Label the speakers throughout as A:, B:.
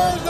A: Rosa!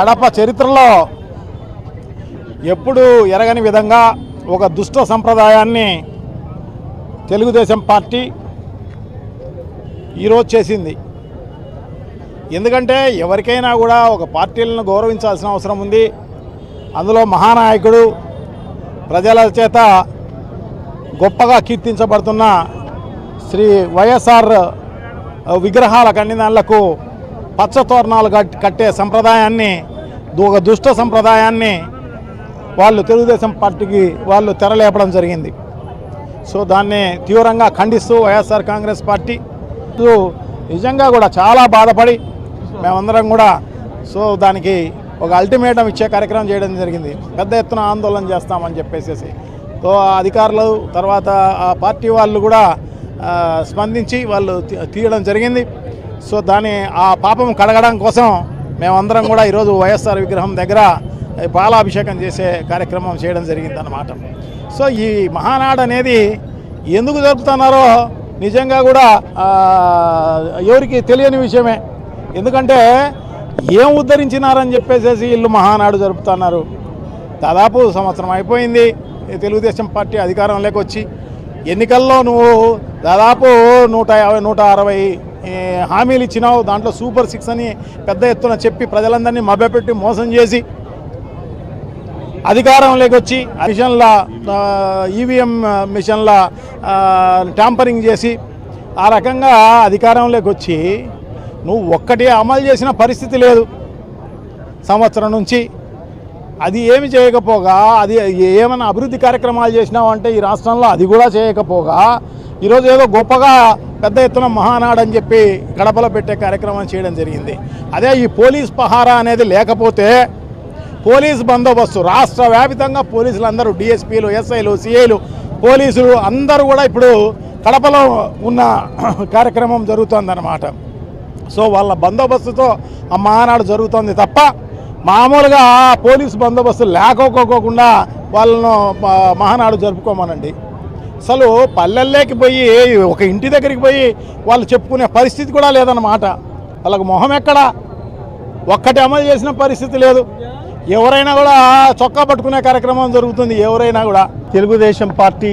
A: Kadapa చరిత్రలో ఎప్పుడు ఎరగని విధంగా ఒక దుష్ట సంప్రదాయాన్ని తెలుగుదేశం పార్టీ ఈరోజు చేసింది. ఎందుకంటే ఎవరికైనా కూడా ఒక పార్టీలను గౌరవించాల్సిన అవసరం ఉంది. అందులో మహానాయకుడు ప్రజల చేత గొప్పగా కీర్తించబడుతున్న శ్రీ వైఎస్ఆర్ విగ్రహాల కన్నిదానులకు పచ్చ తోరణాలు కట్టే సంప్రదాయాన్ని ఒక దుష్ట సంప్రదాయాన్ని వాళ్ళు తెలుగుదేశం పార్టీకి వాళ్ళు తెరలేపడం జరిగింది. సో దాన్ని తీవ్రంగా ఖండిస్తూ వైఎస్ఆర్ కాంగ్రెస్ పార్టీ సో నిజంగా కూడా చాలా బాధపడి మేమందరం కూడా సో దానికి ఒక అల్టిమేటం ఇచ్చే కార్యక్రమం చేయడం జరిగింది. పెద్ద ఎత్తున ఆందోళన చేస్తామని చెప్పేసి సో ఆ అధికారులు తర్వాత ఆ పార్టీ వాళ్ళు కూడా స్పందించి వాళ్ళు తీ- తీయడం జరిగింది. సో దాని ఆ పాపం కడగడం కోసం మేమందరం కూడా ఈరోజు వైఎస్ఆర్ విగ్రహం దగ్గర పాలాభిషేకం చేసే కార్యక్రమం చేయడం జరిగిందన్నమాట. సో ఈ మహానాడు అనేది ఎందుకు జరుపుతున్నారో నిజంగా కూడా ఎవరికి తెలియని విషయమే. ఎందుకంటే ఏం ఉద్ధరించినారని చెప్పేసి ఇల్లు మహానాడు జరుపుతున్నారు. దాదాపు సంవత్సరం అయిపోయింది. ఈ తెలుగుదేశం పార్టీ అధికారంలోకి వచ్చి ఎన్నికల్లో నువ్వు దాదాపు నూట యాభై నూట అరవై హామీలు ఇచ్చినావు దాంట్లో సూపర్ సిక్స్ అని పెద్ద ఎత్తున చెప్పి ప్రజలందరినీ మభ్యపెట్టి మోసం చేసి అధికారంలోకి వచ్చి మిషన్ల ఈవీఎం మిషన్ల ట్యాంపరింగ్ చేసి ఆ రకంగా అధికారంలోకి వచ్చి నువ్వు ఒక్కటి అమలు చేసిన పరిస్థితి లేదు. సంవత్సరం నుంచి అది ఏమి చేయకపోగా? అది ఏమైనా అభివృద్ధి కార్యక్రమాలు చేసినామంటే ఈ రాష్ట్రంలో అది కూడా చేయకపోగా? ఈరోజు ఏదో గొప్పగా పెద్ద ఎత్తున మహానాడు అని చెప్పి కడపలో పెట్టే కార్యక్రమం చేయడం జరిగింది. అదే ఈ పోలీస్ పహారా అనేది లేకపోతే పోలీస్ బందోబస్తు రాష్ట్ర వ్యాపితంగా పోలీసులు అందరూ డిఎస్పీలు ఎస్ఐలు సిఐలు పోలీసులు అందరూ కూడా ఇప్పుడు కడపలో ఉన్న కార్యక్రమం జరుగుతుందన్నమాట. సో వాళ్ళ బందోబస్తుతో ఆ మహానాడు జరుగుతుంది తప్ప మామూలుగా పోలీసు బందోబస్తు లేకపోకుండా వాళ్ళను మహానాడు జరుపుకోమనండి. అసలు పల్లెల్లోకి పోయి ఒక ఇంటి దగ్గరికి పోయి వాళ్ళు చెప్పుకునే పరిస్థితి కూడా లేదన్నమాట. వాళ్ళకు మొహం ఎక్కడా? ఒక్కటి అమలు చేసిన పరిస్థితి లేదు. ఎవరైనా కూడా చొక్కా పట్టుకునే కార్యక్రమం జరుగుతుంది ఎవరైనా కూడా.
B: తెలుగుదేశం పార్టీ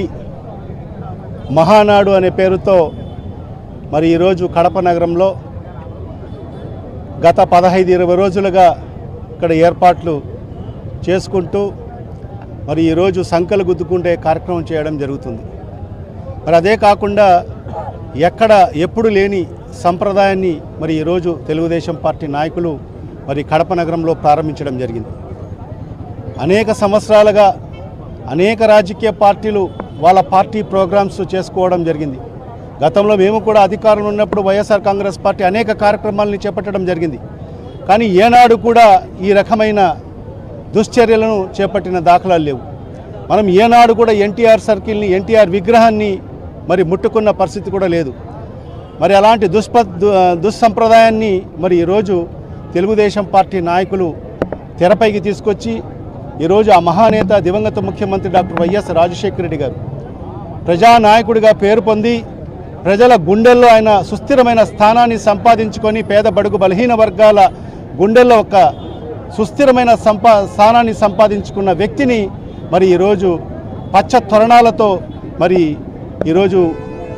B: మహానాడు అనే పేరుతో మరి ఈరోజు కడప నగరంలో గత పదహైదు ఇరవై రోజులుగా ఇక్కడ ఏర్పాట్లు చేసుకుంటూ మరి ఈరోజు సంకలు గుద్దుకుంటే కార్యక్రమం చేయడం జరుగుతుంది. మరి అదే కాకుండా ఎక్కడ ఎప్పుడు లేని సంప్రదాయాన్ని మరి ఈరోజు తెలుగుదేశం పార్టీ నాయకులు మరి కడప నగరంలో ప్రారంభించడం జరిగింది. అనేక సంవత్సరాలుగా అనేక రాజకీయ పార్టీలు వాళ్ళ పార్టీ ప్రోగ్రామ్స్ చేసుకోవడం జరిగింది. గతంలో మేము కూడా అధికారంలో ఉన్నప్పుడు వైఎస్ఆర్ కాంగ్రెస్ పార్టీ అనేక కార్యక్రమాలని చేపట్టడం జరిగింది. కానీ ఏనాడు కూడా ఈ రకమైన దుశ్చర్యలను చేపట్టిన దాఖలాలు లేవు. మనం ఏనాడు కూడా ఎన్టీఆర్ సర్కిల్ని ఎన్టీఆర్ విగ్రహాన్ని మరి ముట్టుకున్న పరిస్థితి కూడా లేదు. మరి అలాంటి దుష్ప దు- దుస్సంప్రదాయాన్ని మరి ఈరోజు తెలుగుదేశం పార్టీ నాయకులు తెరపైకి తీసుకొచ్చి ఈరోజు ఆ మహానేత దివంగత ముఖ్యమంత్రి డాక్టర్ వైఎస్ రాజశేఖర రెడ్డి గారు ప్రజానాయకుడిగా పేరు పొంది ప్రజల గుండెల్లో ఆయన సుస్థిరమైన స్థానాన్ని సంపాదించుకొని పేద బడుగు బలహీన వర్గాల గుండెల్లో ఒక సుస్థిరమైన సంపా స్థానాన్ని సంపాదించుకున్న వ్యక్తిని మరి ఈరోజు పచ్చ తొరణాలతో మరి ఈరోజు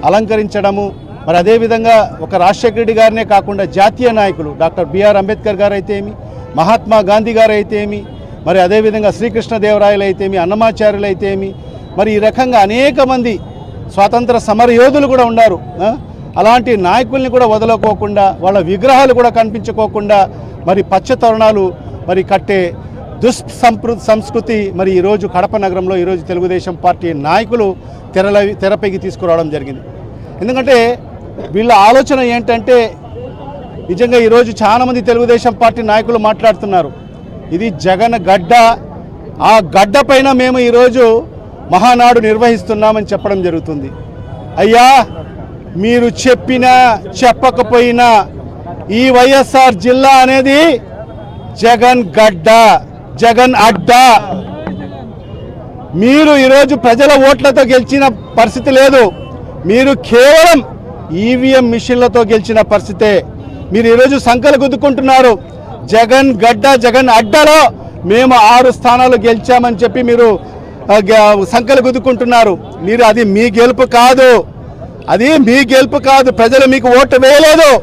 B: అలంకరించడము మరి అదేవిధంగా ఒక రాజశేఖర రెడ్డి గారినే కాకుండా జాతీయ నాయకులు డాక్టర్ బిఆర్ అంబేద్కర్ గారు అయితే ఏమి మహాత్మా గాంధీ గారు అయితే ఏమి మరి అదేవిధంగా శ్రీకృష్ణదేవరాయలు అయితే ఏమి అన్నమాచార్యులు అయితే ఏమి మరి ఈ రకంగా అనేక మంది స్వాతంత్ర సమరయోధులు కూడా ఉన్నారు అలాంటి నాయకుల్ని కూడా వదలకోకుండా వాళ్ళ విగ్రహాలు కూడా కనిపించుకోకుండా మరి పచ్చ తోరణాలు మరి కట్టే దుస్సంప్ర సంస్కృతి మరి ఈరోజు కడప నగరంలో ఈరోజు తెలుగుదేశం పార్టీ నాయకులు తెరల తెరపైకి తీసుకురావడం జరిగింది. ఎందుకంటే వీళ్ళ ఆలోచన ఏంటంటే నిజంగా ఈరోజు చాలామంది తెలుగుదేశం పార్టీ నాయకులు మాట్లాడుతున్నారు. ఇది జగన్ గడ్డ ఆ గడ్డ పైన మేము ఈరోజు మహానాడు నిర్వహిస్తున్నామని చెప్పడం జరుగుతుంది. అయ్యా! మీరు చెప్పినా చెప్పకపోయినా ఈ వైఎస్ఆర్ జిల్లా అనేది జగన్ గడ్డ జగన్ అడ్డా. మీరు ఈరోజు ప్రజల ఓట్లతో గెలిచిన పరిస్థితి లేదు. మీరు కేవలం ఈవీఎం మిషన్లతో గెలిచిన పరిస్థితే. మీరు ఈరోజు సంఖ్యలు గుద్దుకుంటున్నారు. జగన్ గడ్డ జగన్ అడ్డలో మేము ఆరు స్థానాలు గెలిచామని చెప్పి మీరు సంఖ్యలు గ- గుద్దుకుంటున్నారు. మీరు అది మీ గెలుపు కాదు. అది మీ గెలుపు కాదు. ప్రజలు మీకు ఓటు వేయలేదు.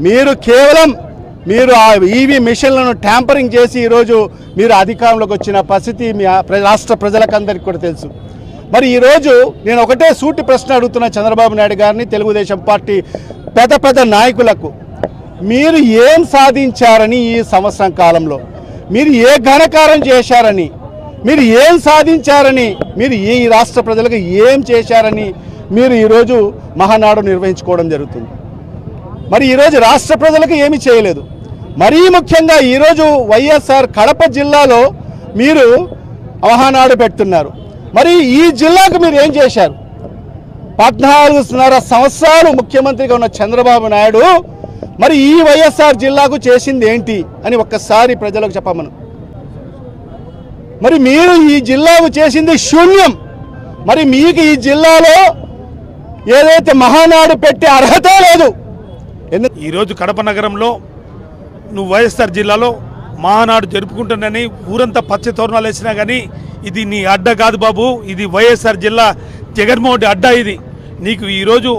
B: మీరు కేవలం మీరు ఆ ఈవీ మిషన్లను ట్యాంపరింగ్ చేసి ఈరోజు మీరు అధికారంలోకి వచ్చిన పరిస్థితి మీ ప్ర- రాష్ట్ర ప్రజలకందరికీ కూడా తెలుసు. మరి ఈరోజు నేను ఒకటే సూటి ప్రశ్న అడుగుతున్న చంద్రబాబు నాయుడు గారిని తెలుగుదేశం పార్టీ పెద్ద పెద్ద నాయకులకు. మీరు ఏం సాధించారని ఈ సంవత్సరం కాలంలో? మీరు ఏ ఘనకారం చేశారని? మీరు ఏం సాధించారని? మీరు ఈ రాష్ట్ర ప్రజలకు ఏం చేశారని? మీరు ఈరోజు మహానాడు నిర్వహించుకోవడం జరుగుతుంది. మరి ఈరోజు రాష్ట్ర ప్రజలకు ఏమీ చేయలేదు. మరీ ముఖ్యంగా ఈరోజు వైఎస్ఆర్ కడప జిల్లాలో మీరు మహానాడు పెడుతున్నారు. మరి ఈ జిల్లాకు మీరు ఏం చేశారు? పద్నాలుగున్నర సంవత్సరాలు ముఖ్యమంత్రిగా ఉన్న చంద్రబాబు నాయుడు మరి ఈ వైఎస్ఆర్ జిల్లాకు చేసింది ఏంటి అని ఒక్కసారి ప్రజలకు చెప్పమను. మరి మీరు ఈ జిల్లాకు చేసింది శూన్యం. మరి మీకు ఈ జిల్లాలో ఏదైతే మహానాడు పెట్టే అర్హత లేదు. ఎందుకు
C: ఈరోజు కడప నగరంలో నువ్వు వైఎస్ఆర్ జిల్లాలో మహానాడు జరుపుకుంటున్నాని ఊరంతా పచ్చ తోరణాలు వేసినా కానీ ఇది నీ అడ్డ కాదు బాబు. ఇది వైఎస్ఆర్ జిల్లా జగన్మోహన్ అడ్డ ఇది. నీకు ఈరోజు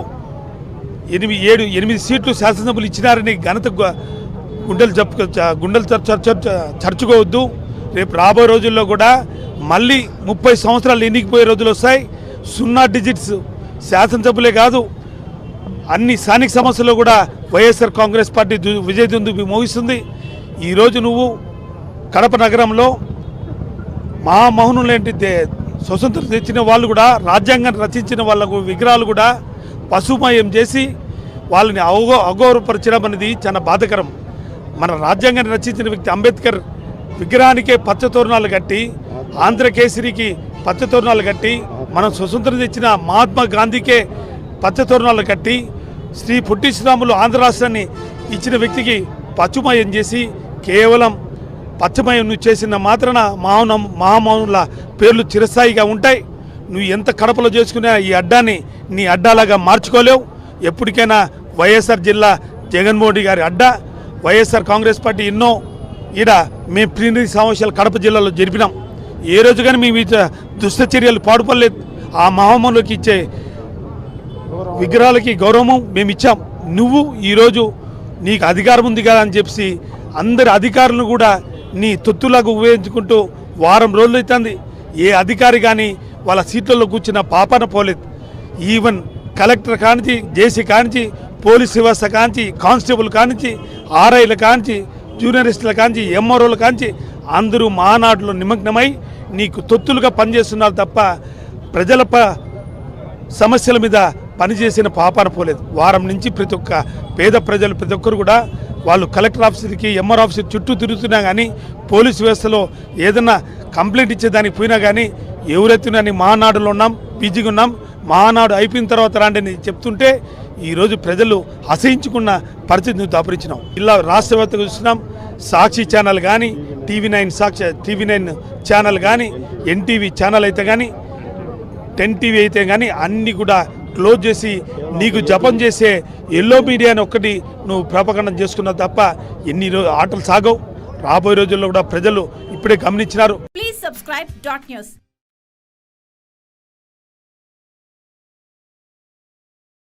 C: ఎనిమిది ఏడు ఎనిమిది సీట్లు శాసనసభ్యులు ఇచ్చినారని ఘనత గుండెలు జరుపు గుండెలు చర్చుకోవద్దు. రేపు రాబోయే రోజుల్లో కూడా మళ్ళీ ముప్పై సంవత్సరాలు ఎన్నికపోయే రోజులు వస్తాయి. సున్నా డిజిట్స్ శాసనసభ్యులే కాదు అన్ని స్థానిక సమస్యల్లో కూడా వైఎస్ఆర్ కాంగ్రెస్ పార్టీ దు- విజయ దుందుబి మోగిస్తుంది ఈరోజు నువ్వు కడప నగరంలో మహామౌనులేంటి దే- స్వతంత్రం తెచ్చిన వాళ్ళు కూడా రాజ్యాంగాన్ని రచించిన వాళ్ళకు విగ్రహాలు కూడా పశుమయం చేసి వాళ్ళని అవగో అగౌరవపరచడం అనేది చాలా బాధకరం. మన రాజ్యాంగాన్ని రచించిన వ్యక్తి అంబేద్కర్ విగ్రహానికే పచ్చ తోరణాలు కట్టి ఆంధ్రకేసరికి పచ్చ తోరణాలు కట్టి మనం స్వతంత్రం తెచ్చిన మహాత్మా గాంధీకే పచ్చ తోరణాలు కట్టి శ్రీ పొట్టి శ్రీరాములు ఆంధ్ర రాష్ట్రాన్ని ఇచ్చిన వ్యక్తికి పచ్చుమయం చేసి కేవలం పచ్చమయం నువ్వు చేసిన మాత్రాన మౌన మహామౌనుల పేర్లు చిరస్థాయిగా ఉంటాయి. నువ్వు ఎంత కడపలో చేసుకున్నా ఈ అడ్డాని నీ అడ్డాలాగా మార్చుకోలేవు. ఎప్పటికైనా వైఎస్ఆర్ జిల్లా జగన్మోహన్ రెడ్డి గారి అడ్డా. వైఎస్ఆర్ కాంగ్రెస్ పార్టీ ఎన్నో ఈడ మేము ప్లీనరీ సమావేశాలు కడప జిల్లాలో జరిపినాం. ఏ రోజు కానీ మేము ఈ దుష్ట చర్యలు పాడుపడలేదు. ఆ మహామౌనులకు ఇచ్చే విగ్రహాలకి గౌరవము మేము ఇచ్చాం నువ్వు ఈరోజు నీకు అధికారం ఉంది కదా అని చెప్పి అందరి అధికారులను కూడా నీ తొత్తులాగా ఉపయోగించుకుంటూ వారం రోజులు అవుతుంది. ఏ అధికారి కానీ వాళ్ళ సీట్లలో కూర్చున్న పాపన పోలేదు. ఈవెన్ కలెక్టర్ కానించి జేసీ కానించి పోలీస్ వ్యవస్థ కానించి కానిస్టేబుల్ కానించి ఆర్ఐల కానించి జూనియరిస్టుల కానించి ఎంఆర్ఓల కానించి అందరూ మానాడులో నిమగ్నమై నీకు తొత్తులుగా పనిచేస్తున్నారు తప్ప ప్రజల ప సమస్యల మీద పనిచేసిన పాపాన పోలేదు. వారం నుంచి ప్రతి ఒక్క పేద ప్రజలు ప్రతి ఒక్కరు కూడా వాళ్ళు కలెక్టర్ ఆఫీసర్కి ఎంఆర్ ఆఫీసర్ చుట్టూ తిరుగుతున్నా కానీ పోలీస్ వ్యవస్థలో ఏదన్నా కంప్లైంట్ ఇచ్చేదానికి పోయినా కానీ ఎవరైతే మానాడులో ఉన్నాం బిజీగా ఉన్నాం మానాడు అయిపోయిన తర్వాత రాండి అని చెప్తుంటే ఈరోజు ప్రజలు అసహించుకున్న పరిస్థితి నువ్వు దాపరించినావు ఇలా రాష్ట్ర వ్యాప్తంగా చూస్తున్నాం. సాక్షి ఛానల్ కానీ TV nine Sakshi TV nine channel కానీ ఎన్టీవీ ఛానల్ అయితే కానీ టెన్ టీవీ అయితే కానీ అన్నీ కూడా క్లోజ్ చేసి నీకు జపం చేసే ఎల్లో మీడియా అని ఒక్కటి నువ్వు ప్రాపకండం చేసుకున్నావు తప్ప ఎన్ని రో- ఆటలు సాగవు. రాబోయే రోజుల్లో కూడా ప్రజలు ఇప్పుడే గమనించినారు.